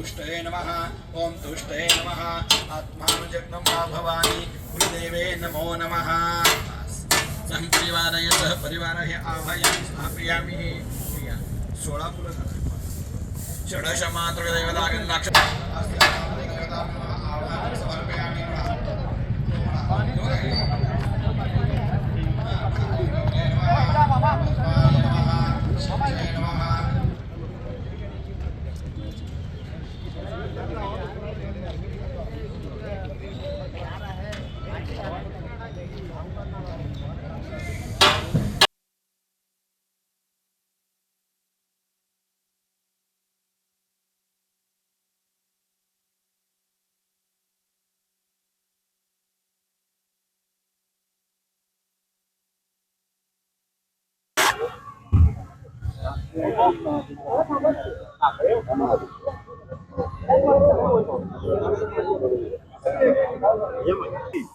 तुष्टये नमः। ॐ तुष्टये नमः। आत्मानुजग्नं भवानी। गुरुदेवे नमो नमः। सह सह परिवार हे आभयामि स्थापयामि सोळा फुलं षडश मात्र दैवतागन्धाक्ष समर्पयामि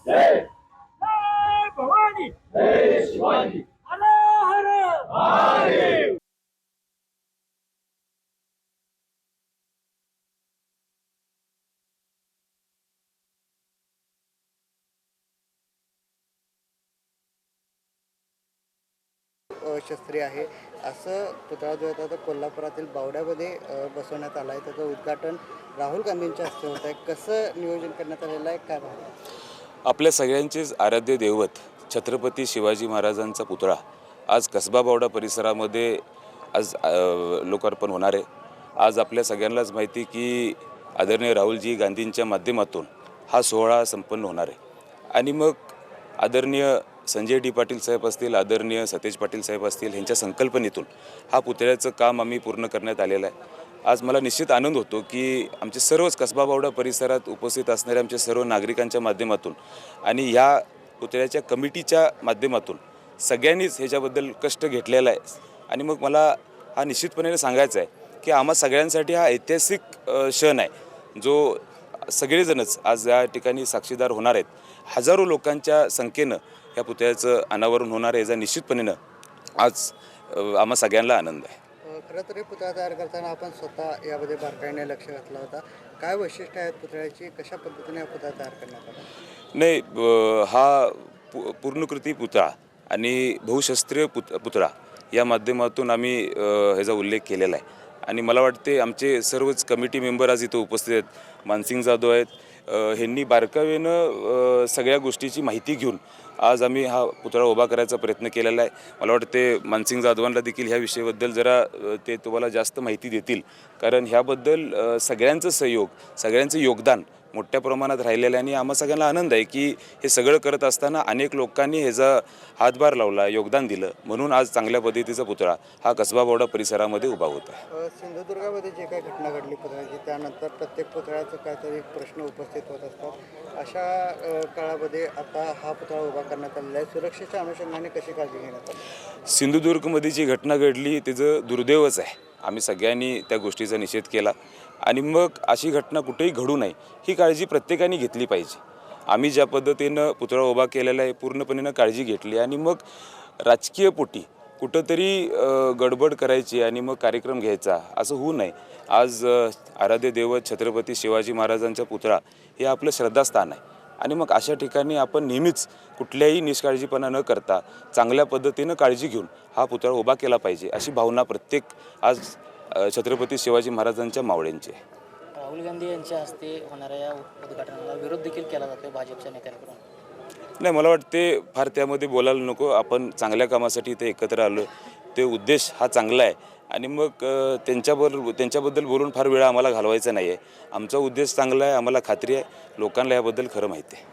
जय भवानी जय शिवाजी हर हर अ, शस्त्री आहे. असं पुतळा जो आहे तो कोल्हापुरातील बावड्यामध्ये बसवण्यात आला आहे त्याचं उद्घाटन राहुल गांधींच्या हस्ते होत आहे कसं नियोजन करण्यात आलेलं आहे? काय आपल्या सगळ्यांचेच आराध्य दैवत छत्रपती शिवाजी महाराजांचा पुतळा आज कसबा बावडा परिसरामध्ये आज लोकार्पण होणार आहे. आज आपल्या सगळ्यांनाच माहिती की आदरणीय राहुलजी गांधींच्या माध्यमातून हा सोहळा संपन्न होणार आहे. आणि मग आदरणीय संजय डी पाटील साहेब असतील आदरणीय सतेज पाटील साहेब असतील ह्यांच्या संकल्पनेतून हा पुतळ्याचं काम आम्ही पूर्ण करण्यात आलेलं आहे. आज मला निश्चित आनंद होतो की आमचे सर्वच कसबा बावडा परिसरात उपस्थित असणाऱ्या आमच्या सर्व नागरिकांच्या माध्यमातून आणि ह्या पुतळ्याच्या कमिटीच्या माध्यमातून सगळ्यांनीच ह्याच्याबद्दल कष्ट घेतलेला आहे. आणि मग मला हा निश्चितपणे सांगायचा आहे की आम्हा सगळ्यांसाठी हा ऐतिहासिक क्षण आहे. जो सगळेजणच आज या ठिकाणी साक्षीदार होणार आहेत. हजारो लोकांच्या संख्येनं या पुतळ्याचं अनावरण होणार आहे याचा निश्चितपणेनं आज आम्हा सगळ्यांना आनंद आहे. खरं तर हे पुतळा तयार करताना आपण स्वतः यामध्ये बारकाईने लक्ष घातला होता. काय वैशिष्ट्य आहेत पुतळ्याची? कशा पद्धतीने हा पुतळा तयार करण्यात आला? नाही हा पु पूर्णकृती पुतळा आणि बहुशस्त्रीय पुत पुतळा या माध्यमातून आम्ही ह्याचा उल्लेख केलेला आहे. आणि मला वाटते आमचे सर्वच कमिटी मेंबर आज इथं उपस्थित आहेत. मानसिंग जाधव आहेत ह्यांनी बारकावेनं सगळ्या गोष्टीची माहिती घेऊन आज आम्ही हा पुतळा उभा करायचा प्रयत्न केलेला आहे. मला वाटते मानसिंग जाधवांना देखील ह्या विषयाबद्दल जरा ते तुम्हाला जास्त माहिती देतील. कारण ह्याबद्दल सगळ्यांचं सहयोग सगळ्यांचं योगदान मोठ्या प्रमाणात राहिलेलं आहे आणि आम्हा सगळ्यांना आनंद आहे की हे सगळं करत असताना अनेक लोकांनी ह्याचा हातभार लावला योगदान दिलं म्हणून आज चांगल्या पद्धतीचा पुतळा हा कसबा बोर्डा परिसरामध्ये उभा होत आहे. सिंधुदुर्गामध्ये जे काही घटना घडली पुतळ्याची त्यानंतर प्रत्येक पुतळ्याचं काहीतरी प्रश्न उपस्थित होत असतात. अशा काळामध्ये आता हा पुतळा उभा करण्यात आलेला आहे. सुरक्षेच्या अनुषंगाने कशी काळजी घेण्यात आली? सिंधुदुर्गमध्ये जी घटना घडली त्याचं दुर्दैवच आहे. आम्ही सगळ्यांनी त्या गोष्टीचा निषेध केला. आणि मग अशी घटना कुठेही घडू नये ही काळजी प्रत्येकाने घेतली पाहिजे. आम्ही ज्या पद्धतीनं पुतळा उभा केलेला आहे पूर्णपणे काळजी घेतली आणि मग राजकीय पोटी कुठंतरी गडबड करायची आणि मग कार्यक्रम घ्यायचा असं होऊ नये. आज आराध्य देवत छत्रपती शिवाजी महाराजांचा पुतळा हे आपलं श्रद्धास्थान आहे. आणि मग अशा ठिकाणी आपण नेहमीच कुठल्याही निष्काळजीपणा न करता चांगल्या पद्धतीनं काळजी घेऊन हा पुतळा उभा केला पाहिजे अशी भावना प्रत्येक आज अ, छत्रपती शिवाजी महाराजांच्या मावळ्यांची. राहुल गांधी यांच्या हस्ते होणाऱ्या या उद्घाटनाला विरोध देखील केला जातो भाजपच्या नेत्यांकडून. नाही मला वाटते फार त्यामध्ये बोलायला नको. आपण चांगल्या कामासाठी इथे एकत्र आलो. ते उद्देश हा चांगला आहे. आणि मग अ, त्यांच्याबरोबर त्यांच्याबद्दल बोलून फार वेळ आम्हाला घालवायचा नाही आहे आमचा उद्देश चांगला आहे आम्हाला खात्री आहे. लोकांना याबद्दल खरं माहिती आहे.